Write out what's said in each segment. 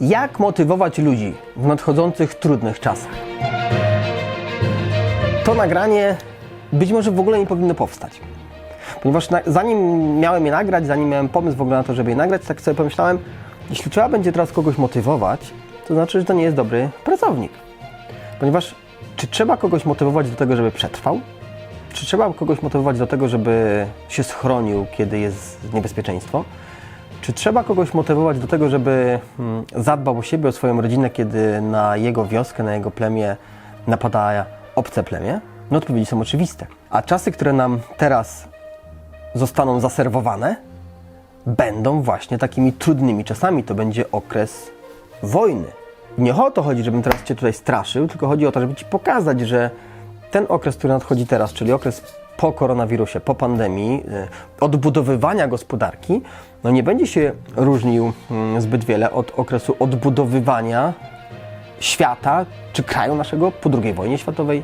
Jak motywować ludzi w nadchodzących trudnych czasach? To nagranie być może w ogóle nie powinno powstać. Ponieważ na, zanim miałem je nagrać, zanim miałem pomysł w ogóle na to, żeby je nagrać, tak sobie pomyślałem, jeśli trzeba będzie teraz kogoś motywować, to znaczy, że to nie jest dobry pracownik. Ponieważ czy trzeba kogoś motywować do tego, żeby przetrwał? Czy trzeba kogoś motywować do tego, żeby się schronił, kiedy jest niebezpieczeństwo? Czy trzeba kogoś motywować do tego, żeby mm, zadbał o siebie, o swoją rodzinę, kiedy na jego wioskę, na jego plemię napada obce plemię? No odpowiedzi są oczywiste. A czasy, które nam teraz zostaną zaserwowane, będą właśnie takimi trudnymi czasami. To będzie okres wojny. Nie o to chodzi, żebym teraz Cię tutaj straszył, tylko chodzi o to, żeby Ci pokazać, że ten okres, który nadchodzi teraz, czyli okres po koronawirusie, po pandemii, y, odbudowywania gospodarki, no nie będzie się różnił mm, zbyt wiele od okresu odbudowywania świata czy kraju naszego po II wojnie światowej,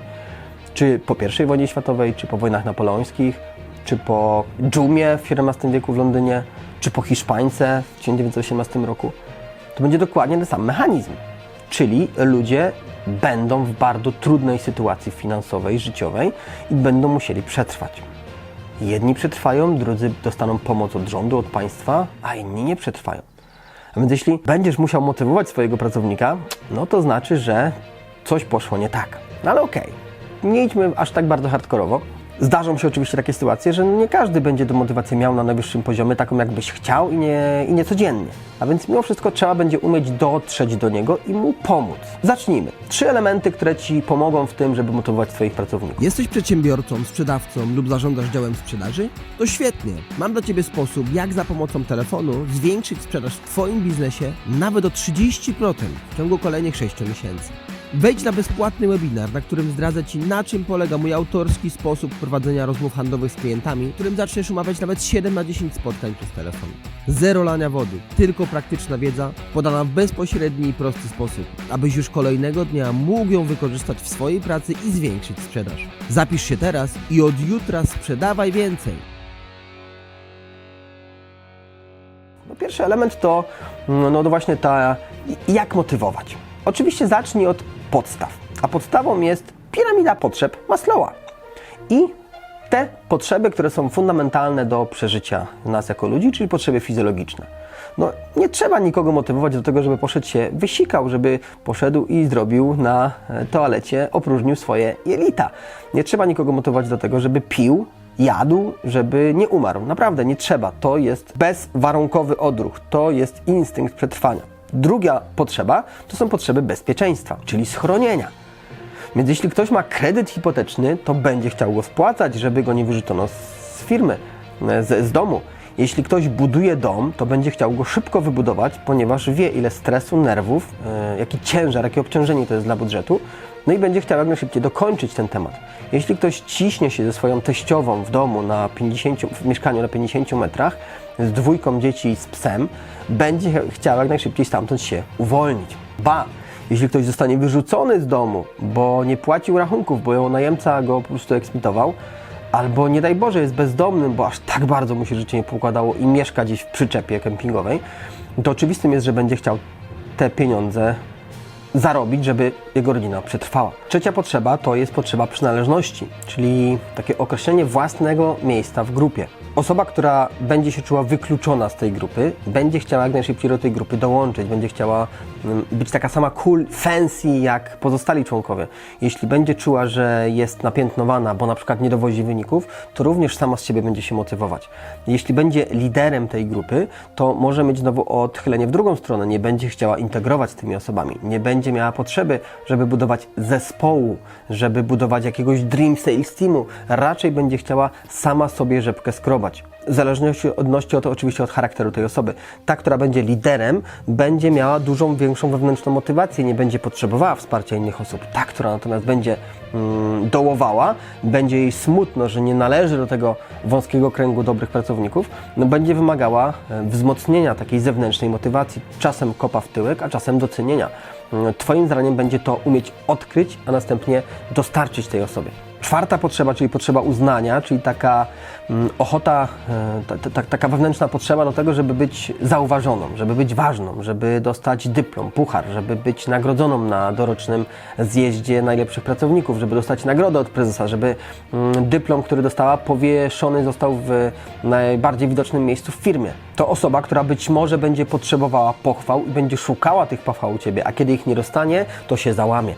czy po I wojnie światowej, czy po wojnach napoleońskich, czy po dżumie w XVII wieku w Londynie, czy po Hiszpańce w 1918 roku. To będzie dokładnie ten sam mechanizm. Czyli ludzie będą w bardzo trudnej sytuacji finansowej, życiowej i będą musieli przetrwać. Jedni przetrwają, drudzy dostaną pomoc od rządu, od państwa, a inni nie przetrwają. A więc jeśli będziesz musiał motywować swojego pracownika, no to znaczy, że coś poszło nie tak. No ale okej, nie idźmy aż tak bardzo hardkorowo. Zdarzą się oczywiście takie sytuacje, że nie każdy będzie tę motywację miał na najwyższym poziomie, taką jakbyś chciał i nie, i nie codziennie. A więc mimo wszystko trzeba będzie umieć dotrzeć do niego i mu pomóc. Zacznijmy. Trzy elementy, które Ci pomogą w tym, żeby motywować Twoich pracowników. Jesteś przedsiębiorcą, sprzedawcą lub zarządzasz działem sprzedaży? To świetnie. Mam dla Ciebie sposób, jak za pomocą telefonu zwiększyć sprzedaż w Twoim biznesie nawet o 30% w ciągu kolejnych 6 miesięcy. Wejdź na bezpłatny webinar, na którym zdradzę Ci, na czym polega mój autorski sposób prowadzenia rozmów handlowych z klientami, którym zaczniesz umawiać nawet 7 na 10 spotkań przez telefon. Zero lania wody, tylko praktyczna wiedza, podana w bezpośredni i prosty sposób, abyś już kolejnego dnia mógł ją wykorzystać w swojej pracy i zwiększyć sprzedaż. Zapisz się teraz i od jutra sprzedawaj więcej. No, pierwszy element to, no, no właśnie ta, jak motywować. Oczywiście zacznij od podstaw, a podstawą jest piramida potrzeb Maslowa. I te potrzeby, które są fundamentalne do przeżycia nas jako ludzi, czyli potrzeby fizjologiczne. No, nie trzeba nikogo motywować do tego, żeby poszedł się wysikał, żeby poszedł i zrobił na toalecie, opróżnił swoje jelita. Nie trzeba nikogo motywować do tego, żeby pił, jadł, żeby nie umarł. Naprawdę nie trzeba. To jest bezwarunkowy odruch. To jest instynkt przetrwania. Druga potrzeba to są potrzeby bezpieczeństwa, czyli schronienia. Więc jeśli ktoś ma kredyt hipoteczny, to będzie chciał go spłacać, żeby go nie wyrzucono z firmy, z, z domu. Jeśli ktoś buduje dom, to będzie chciał go szybko wybudować, ponieważ wie, ile stresu, nerwów, e, jaki ciężar, jakie obciążenie to jest dla budżetu, no i będzie chciał jak najszybciej dokończyć ten temat. Jeśli ktoś ciśnie się ze swoją teściową w domu na 50, w mieszkaniu na 50 metrach, z dwójką dzieci i z psem, będzie chciał jak najszybciej stamtąd się uwolnić. Ba, jeśli ktoś zostanie wyrzucony z domu, bo nie płacił rachunków, bo ją najemca go po prostu eksmitował, albo nie daj Boże jest bezdomnym, bo aż tak bardzo mu się życie nie poukładało i mieszka gdzieś w przyczepie kempingowej, to oczywistym jest, że będzie chciał te pieniądze zarobić, żeby jego rodzina przetrwała. Trzecia potrzeba to jest potrzeba przynależności, czyli takie określenie własnego miejsca w grupie. Osoba, która będzie się czuła wykluczona z tej grupy, będzie chciała jak najszybciej do tej grupy dołączyć, będzie chciała mm, być taka sama cool, fancy jak pozostali członkowie. Jeśli będzie czuła, że jest napiętnowana, bo na przykład nie dowozi wyników, to również sama z siebie będzie się motywować. Jeśli będzie liderem tej grupy, to może mieć znowu odchylenie w drugą stronę, nie będzie chciała integrować z tymi osobami, nie będzie miała potrzeby, żeby budować zespołu, żeby budować jakiegoś dream sales teamu, raczej będzie chciała sama sobie rzepkę skrobać. W zależności od, oczywiście od charakteru tej osoby. Ta, która będzie liderem, będzie miała dużą, większą wewnętrzną motywację, nie będzie potrzebowała wsparcia innych osób. Ta, która natomiast będzie mm, dołowała, będzie jej smutno, że nie należy do tego wąskiego kręgu dobrych pracowników, no będzie wymagała e, wzmocnienia takiej zewnętrznej motywacji, czasem kopa w tyłek, a czasem docenienia. Mm, Twoim zadaniem będzie to umieć odkryć, a następnie dostarczyć tej osobie. Czwarta potrzeba, czyli potrzeba uznania, czyli taka mm, ochota, e, ta, ta, ta, taka wewnętrzna potrzeba do tego, żeby być zauważoną, żeby być ważną, żeby dostać dyplom, puchar, żeby być nagrodzoną na dorocznym zjeździe najlepszych pracowników, żeby dostać nagrodę od prezesa, żeby mm, dyplom, który dostała, powieszony został w najbardziej widocznym miejscu w firmie. To osoba, która być może będzie potrzebowała pochwał i będzie szukała tych pochwał u Ciebie, a kiedy ich nie dostanie, to się załamie.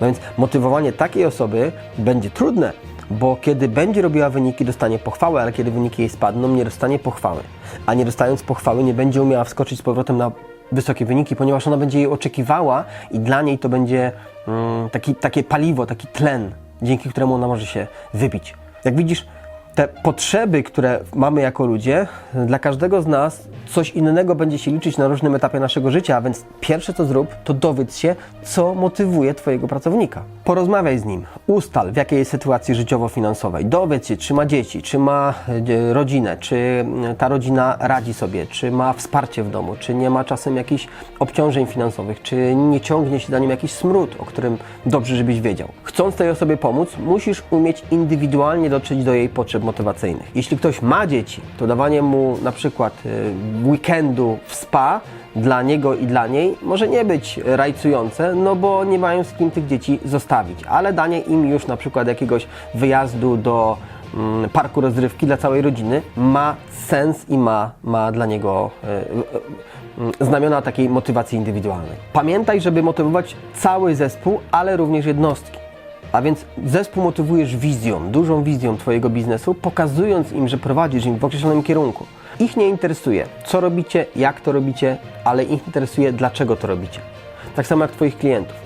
No więc motywowanie takiej osoby będzie trudne, bo kiedy będzie robiła wyniki, dostanie pochwałę, ale kiedy wyniki jej spadną, nie dostanie pochwały. A nie dostając pochwały, nie będzie umiała wskoczyć z powrotem na wysokie wyniki, ponieważ ona będzie jej oczekiwała i dla niej to będzie mm, taki, takie paliwo, taki tlen, dzięki któremu ona może się wybić. Jak widzisz, te potrzeby, które mamy jako ludzie, dla każdego z nas coś innego będzie się liczyć na różnym etapie naszego życia, a więc pierwsze co zrób, to dowiedz się, co motywuje Twojego pracownika. Porozmawiaj z nim, ustal w jakiej jest sytuacji życiowo-finansowej, dowiedz się, czy ma dzieci, czy ma e, rodzinę, czy e, ta rodzina radzi sobie, czy ma wsparcie w domu, czy nie ma czasem jakichś obciążeń finansowych, czy nie ciągnie się za nim jakiś smród, o którym dobrze, żebyś wiedział. Chcąc tej osobie pomóc, musisz umieć indywidualnie dotrzeć do jej potrzeb motywacyjnych. Jeśli ktoś ma dzieci, to dawanie mu na przykład y, weekendu w spa dla niego i dla niej może nie być rajcujące, no bo nie mają z kim tych dzieci zostawić, ale danie im już na przykład jakiegoś wyjazdu do mm, parku rozrywki dla całej rodziny ma sens i ma, ma dla niego y, y, znamiona takiej motywacji indywidualnej. Pamiętaj, żeby motywować cały zespół, ale również jednostki. A więc zespół motywujesz wizją, dużą wizją Twojego biznesu, pokazując im, że prowadzisz im w określonym kierunku. Ich nie interesuje, co robicie, jak to robicie, ale ich interesuje, dlaczego to robicie. Tak samo jak Twoich klientów.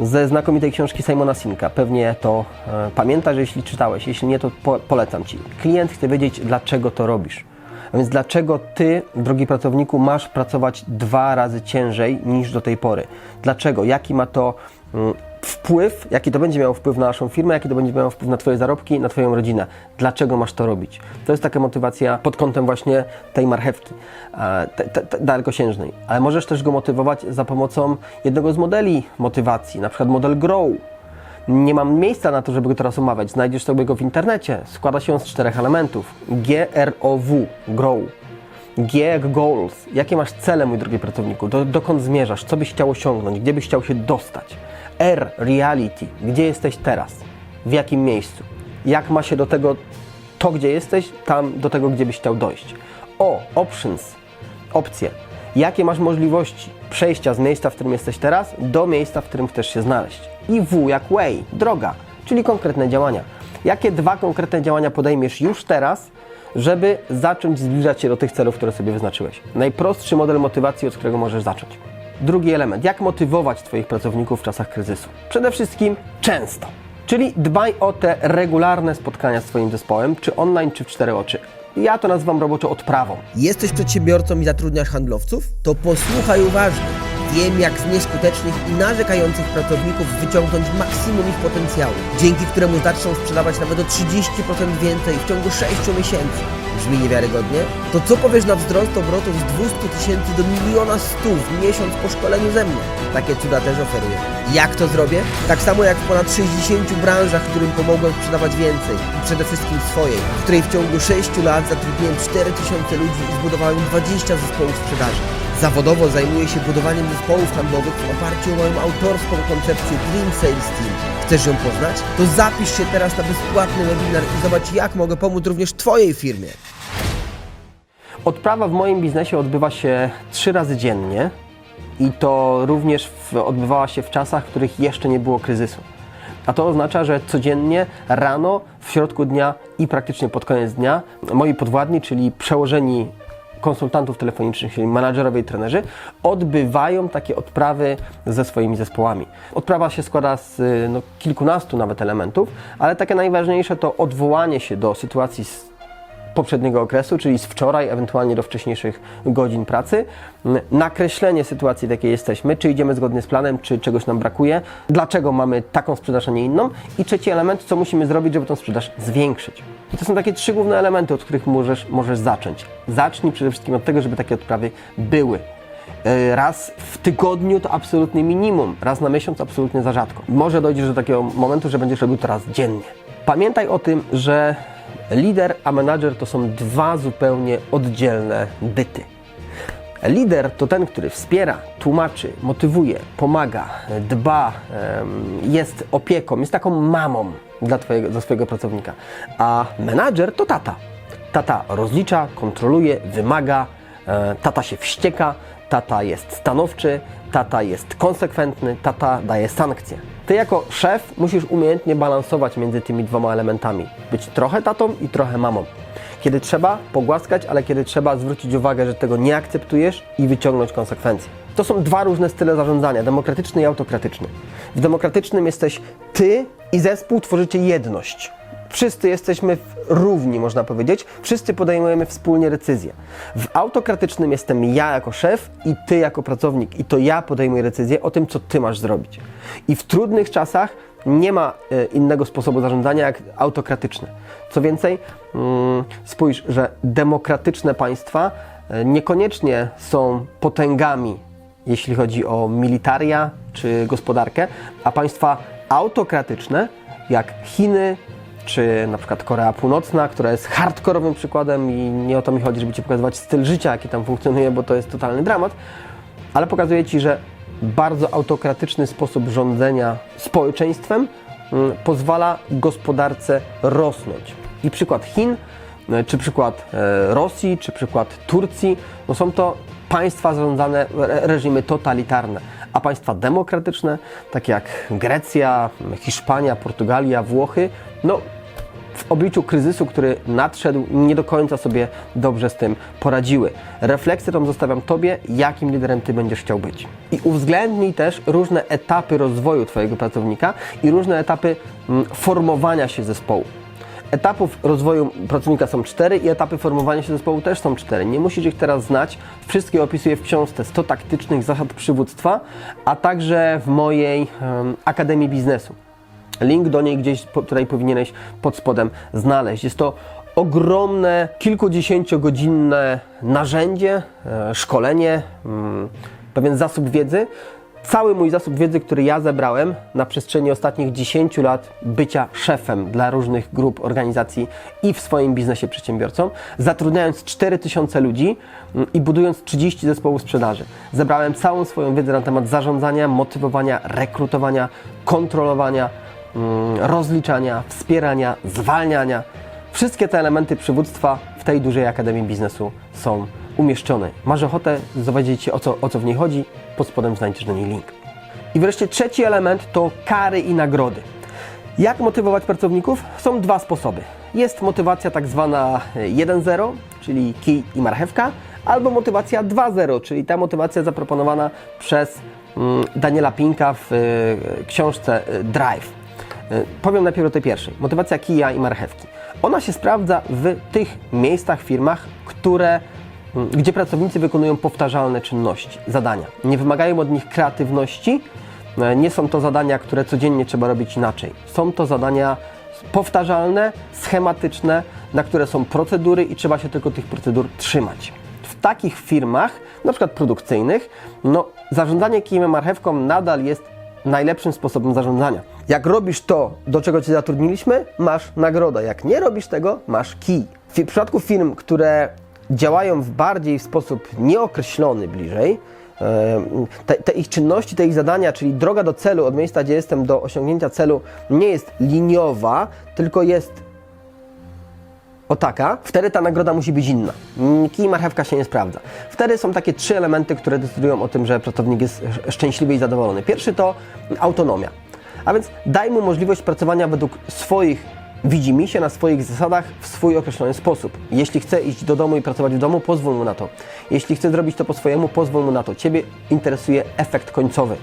Ze znakomitej książki Simona Sinka, pewnie to e, pamiętasz, jeśli czytałeś, jeśli nie, to po, polecam Ci. Klient chce wiedzieć, dlaczego to robisz. A więc dlaczego Ty, drogi pracowniku, masz pracować dwa razy ciężej niż do tej pory? Dlaczego? Jaki ma to mm, wpływ, jaki to będzie miało wpływ na naszą firmę, jaki to będzie miało wpływ na Twoje zarobki, na Twoją rodzinę. Dlaczego masz to robić? To jest taka motywacja pod kątem właśnie tej marchewki e, te, te, te, dalekosiężnej. Ale możesz też go motywować za pomocą jednego z modeli motywacji, na przykład model GROW. Nie mam miejsca na to, żeby go teraz omawiać. Znajdziesz sobie go w internecie. Składa się on z czterech elementów. G-R-O-W, GROW. G jak goals. Jakie masz cele, mój drogi pracowniku? Do, dokąd zmierzasz? Co byś chciał osiągnąć? Gdzie byś chciał się dostać? R, reality. Gdzie jesteś teraz? W jakim miejscu? Jak ma się do tego to, gdzie jesteś, tam do tego, gdzie byś chciał dojść? O, options. Opcje. Jakie masz możliwości przejścia z miejsca, w którym jesteś teraz, do miejsca, w którym chcesz się znaleźć? I W jak way, droga, czyli konkretne działania. Jakie dwa konkretne działania podejmiesz już teraz, żeby zacząć zbliżać się do tych celów, które sobie wyznaczyłeś? Najprostszy model motywacji, od którego możesz zacząć. Drugi element. Jak motywować Twoich pracowników w czasach kryzysu? Przede wszystkim często. Czyli dbaj o te regularne spotkania z Twoim zespołem, czy online, czy w cztery oczy. Ja to nazywam roboczo odprawą. Jesteś przedsiębiorcą i zatrudniasz handlowców? To posłuchaj uważnie. Wiem, jak z nieskutecznych i narzekających pracowników wyciągnąć maksimum ich potencjału, dzięki któremu zaczną sprzedawać nawet o 30% więcej w ciągu 6 miesięcy. Brzmi niewiarygodnie? To co powiesz na wzrost obrotów z 200 tysięcy do miliona stu w miesiąc po szkoleniu ze mną? Takie cuda też oferuję. Jak to zrobię? Tak samo jak w ponad 60 branżach, którym pomogłem sprzedawać więcej i przede wszystkim swojej, w której w ciągu 6 lat zatrudniłem 4000 ludzi i zbudowałem 20 zespołów sprzedaży. Zawodowo zajmuję się budowaniem zespołów handlowych w oparciu o moją autorską koncepcję Dream Sales Team. Chcesz ją poznać? To zapisz się teraz na bezpłatny webinar i zobacz, jak mogę pomóc również Twojej firmie. Odprawa w moim biznesie odbywa się trzy razy dziennie i to również w, odbywała się w czasach, w których jeszcze nie było kryzysu. A to oznacza, że codziennie rano, w środku dnia i praktycznie pod koniec dnia moi podwładni, czyli przełożeni konsultantów telefonicznych, czyli menadżerowie i trenerzy, odbywają takie odprawy ze swoimi zespołami. Odprawa się składa z no, kilkunastu nawet elementów, ale takie najważniejsze to odwołanie się do sytuacji poprzedniego okresu, czyli z wczoraj, ewentualnie do wcześniejszych godzin pracy, m, nakreślenie sytuacji, w jakiej jesteśmy, czy idziemy zgodnie z planem, czy czegoś nam brakuje, dlaczego mamy taką sprzedaż, a nie inną i trzeci element, co musimy zrobić, żeby tą sprzedaż zwiększyć. I to są takie trzy główne elementy, od których możesz, możesz zacząć. Zacznij przede wszystkim od tego, żeby takie odprawy były. E, Raz w tygodniu to absolutnie minimum, raz na miesiąc absolutnie za rzadko. Może dojdziesz do takiego momentu, że będziesz robił to raz dziennie. Pamiętaj o tym, że lider a menadżer to są dwa zupełnie oddzielne byty. Lider to ten, który wspiera, tłumaczy, motywuje, pomaga, dba, jest opieką, jest taką mamą dla, twojego, dla swojego pracownika. A menadżer to tata. Tata rozlicza, kontroluje, wymaga, e, tata się wścieka, tata jest stanowczy, tata jest konsekwentny, tata daje sankcje. Ty jako szef musisz umiejętnie balansować między tymi dwoma elementami. Być trochę tatą i trochę mamą. Kiedy trzeba, pogłaskać, ale kiedy trzeba, zwrócić uwagę, że tego nie akceptujesz i wyciągnąć konsekwencje. To są dwa różne style zarządzania, demokratyczny i autokratyczny. W demokratycznym jesteś ty i zespół tworzycie jedność. Wszyscy jesteśmy równi, można powiedzieć. Wszyscy podejmujemy wspólnie decyzje. W autokratycznym jestem ja jako szef i ty jako pracownik, i to ja podejmuję decyzję o tym, co ty masz zrobić. I w trudnych czasach nie ma e, innego sposobu zarządzania jak autokratyczne. Co więcej, mm, spójrz, że demokratyczne państwa e, niekoniecznie są potęgami jeśli chodzi o militaria czy gospodarkę, a państwa autokratyczne, jak Chiny czy na przykład Korea Północna, która jest hardkorowym przykładem i nie o to mi chodzi, żeby Ci pokazywać styl życia, jaki tam funkcjonuje, bo to jest totalny dramat, ale pokazuje Ci, że bardzo autokratyczny sposób rządzenia społeczeństwem mm, pozwala gospodarce rosnąć. I przykład Chin, e, czy przykład e, Rosji, czy przykład Turcji, no są to państwa zarządzane, re- reżimy totalitarne, a państwa demokratyczne, takie jak Grecja, Hiszpania, Portugalia, Włochy, no w obliczu kryzysu, który nadszedł, nie do końca sobie dobrze z tym poradziły. Refleksję tą zostawiam Tobie, jakim liderem Ty będziesz chciał być. I uwzględnij też różne etapy rozwoju Twojego pracownika i różne etapy mm, formowania się zespołu. Etapów rozwoju pracownika są cztery i etapy formowania się zespołu też są cztery. Nie musisz ich teraz znać. Wszystkie opisuję w książce 100 taktycznych zasad przywództwa, a także w mojej em, Akademii Biznesu. Link do niej gdzieś tutaj powinieneś pod spodem znaleźć. Jest to ogromne, kilkudziesięciogodzinne narzędzie, e, szkolenie, mm, pewien zasób wiedzy. Cały mój zasób wiedzy, który ja zebrałem na przestrzeni ostatnich 10 lat bycia szefem dla różnych grup, organizacji i w swoim biznesie przedsiębiorcą, zatrudniając 4000 ludzi mm, i budując 30 zespołów sprzedaży. Zebrałem całą swoją wiedzę na temat zarządzania, motywowania, rekrutowania, kontrolowania, rozliczania, wspierania, zwalniania. Wszystkie te elementy przywództwa w tej dużej Akademii Biznesu są umieszczone. Masz ochotę się o co, o co w niej chodzi? Pod spodem znajdziesz do niej link. I wreszcie trzeci element to kary i nagrody. Jak motywować pracowników? Są dwa sposoby. Jest motywacja tak zwana 1.0, czyli kij i marchewka, albo motywacja 2.0, czyli ta motywacja zaproponowana przez mm, Daniela Pinka w y, książce y, Drive. Y, Powiem najpierw o tej pierwszej. Motywacja kija i marchewki. Ona się sprawdza w tych miejscach, firmach, które, gdzie pracownicy wykonują powtarzalne czynności, zadania. Nie wymagają od nich kreatywności, e, nie są to zadania, które codziennie trzeba robić inaczej. Są to zadania powtarzalne, schematyczne, na które są procedury i trzeba się tylko tych procedur trzymać. W takich firmach, na przykład produkcyjnych, no, zarządzanie kijem marchewką nadal jest najlepszym sposobem zarządzania. Jak robisz to, do czego Cię zatrudniliśmy, masz nagrodę. Jak nie robisz tego, masz kij. W przypadku firm, które działają w bardziej w sposób nieokreślony bliżej, te, te ich czynności, te ich zadania, czyli droga do celu, od miejsca, gdzie jestem, do osiągnięcia celu, nie jest liniowa, tylko jest o taka, wtedy ta nagroda musi być inna. Kij marchewka się nie sprawdza. Wtedy są takie trzy elementy, które decydują o tym, że pracownik jest sz- szczęśliwy i zadowolony. Pierwszy to autonomia. A więc daj mu możliwość pracowania według swoich widzimisię, na swoich zasadach, w swój określony sposób. Jeśli chce iść do domu i pracować w domu, pozwól mu na to. Jeśli chce zrobić to po swojemu, pozwól mu na to. Ciebie interesuje efekt końcowy.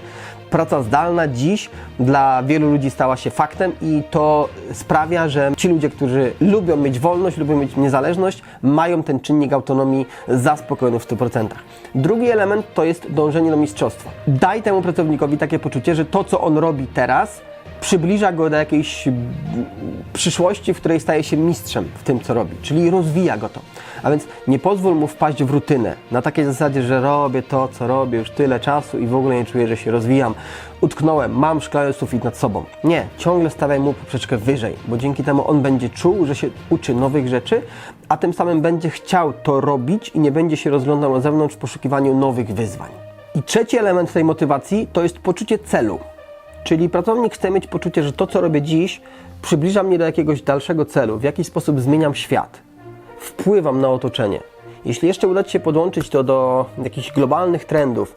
Praca zdalna dziś dla wielu ludzi stała się faktem i to sprawia, że ci ludzie, którzy lubią mieć wolność, lubią mieć niezależność, mają ten czynnik autonomii zaspokojony w 100%. Drugi element to jest dążenie do mistrzostwa. Daj temu pracownikowi takie poczucie, że to, co on robi teraz, przybliża go do jakiejś przyszłości, w której staje się mistrzem w tym, co robi, czyli rozwija go to. A więc nie pozwól mu wpaść w rutynę, na takiej zasadzie, że robię to, co robię już tyle czasu i w ogóle nie czuję, że się rozwijam. Utknąłem, mam szklany sufit nad sobą. Nie, ciągle stawiaj mu poprzeczkę wyżej, bo dzięki temu on będzie czuł, że się uczy nowych rzeczy, a tym samym będzie chciał to robić i nie będzie się rozglądał na zewnątrz w poszukiwaniu nowych wyzwań. I trzeci element tej motywacji to jest poczucie celu. Czyli pracownik chce mieć poczucie, że to, co robię dziś, przybliża mnie do jakiegoś dalszego celu, w jakiś sposób zmieniam świat, wpływam na otoczenie. Jeśli jeszcze uda Ci się podłączyć to do jakichś globalnych trendów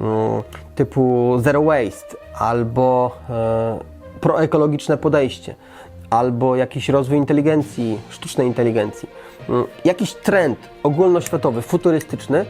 mm, typu zero waste albo e, proekologiczne podejście, albo jakiś rozwój inteligencji, sztucznej inteligencji, mm, jakiś trend ogólnoświatowy, futurystyczny,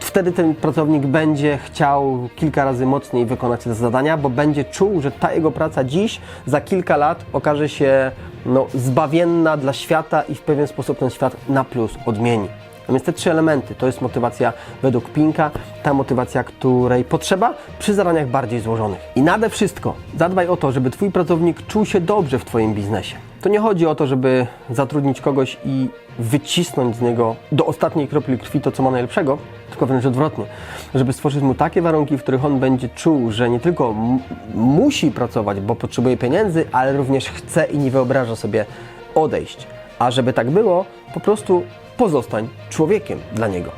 wtedy ten pracownik będzie chciał kilka razy mocniej wykonać te zadania, bo będzie czuł, że ta jego praca dziś, za kilka lat okaże się no, zbawienna dla świata i w pewien sposób ten świat na plus odmieni. A więc te trzy elementy to jest motywacja według Pinka, ta motywacja, której potrzeba przy zadaniach bardziej złożonych. I nade wszystko zadbaj o to, żeby Twój pracownik czuł się dobrze w Twoim biznesie. To nie chodzi o to, żeby zatrudnić kogoś i wycisnąć z niego do ostatniej kropli krwi to, co ma najlepszego, tylko wręcz odwrotnie, żeby stworzyć mu takie warunki, w których on będzie czuł, że nie tylko musi pracować, bo potrzebuje pieniędzy, ale również chce i nie wyobraża sobie odejść. A żeby tak było, po prostu pozostań człowiekiem dla niego.